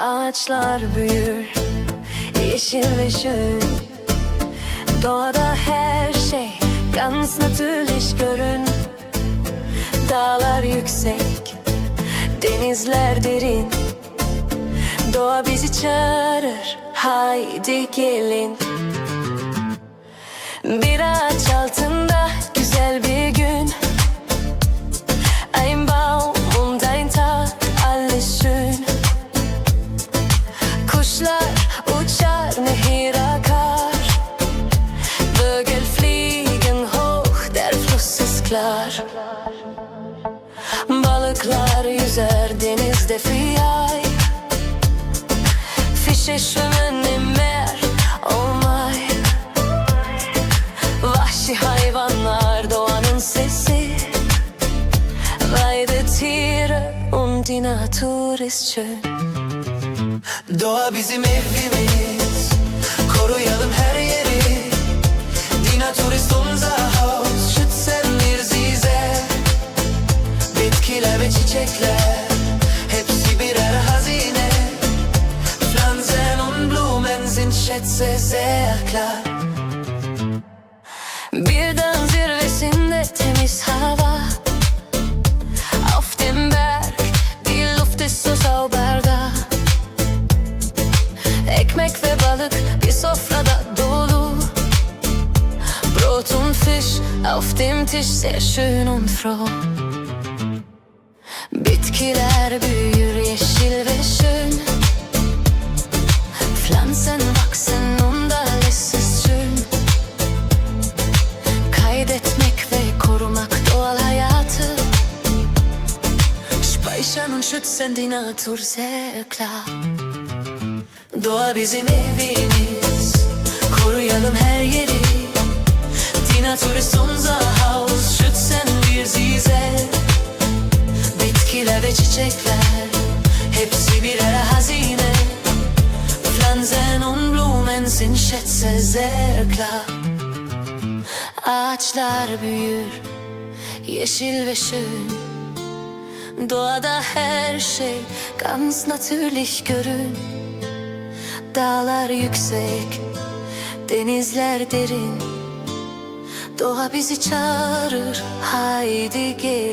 Ağaçlar büyür Yeşil ve şön Doğada her şey Ganz natürlich görün. Dağlar yüksek Denizler derin. Doğa bizi çağırır Haydi gelin. Bir ağaç Uçar, nehir akar. Vögel fliegen hoch, Balıklar yüzer denizde fiyay. Fische schwimmen im Meer, oh my Vahşi hayvanlar doğanın sesi. Weidetiere und die Natur ist schön Doğa bizim evimiz. Koruyalım her yeri. Die Natur ist unser Haus Schützen wir sie sehr Bitkiler ve çiçekler. Hepsi birer hazine. Pflanzen und Blumen sind Schätze sehr klar Bir dağın Ekmek ve balık bir sofrada dolu. Brot und Fisch auf dem Tisch sehr schön und froh Bitkiler büyür yeşil ve schön Pflanzen wachsen und alles ist schön Kaydetmek ve korumak doğal hayatı. Speichern und schützen die Natur sehr klar Doğa bizim evimiz. Koruyalım her yeri. Die Natur ist unser Haus Schützen wir sie sehr Bitkiler ve çiçekler. Hepsi birer hazine. Pflanzen und Blumen sind Schätze sehr klar Ağaçlar büyür Yeşil ve schön Doğada her şey Ganz natürlich görün Dağlar yüksek Denizler derin. Doğa bizi çağırır Haydi gelin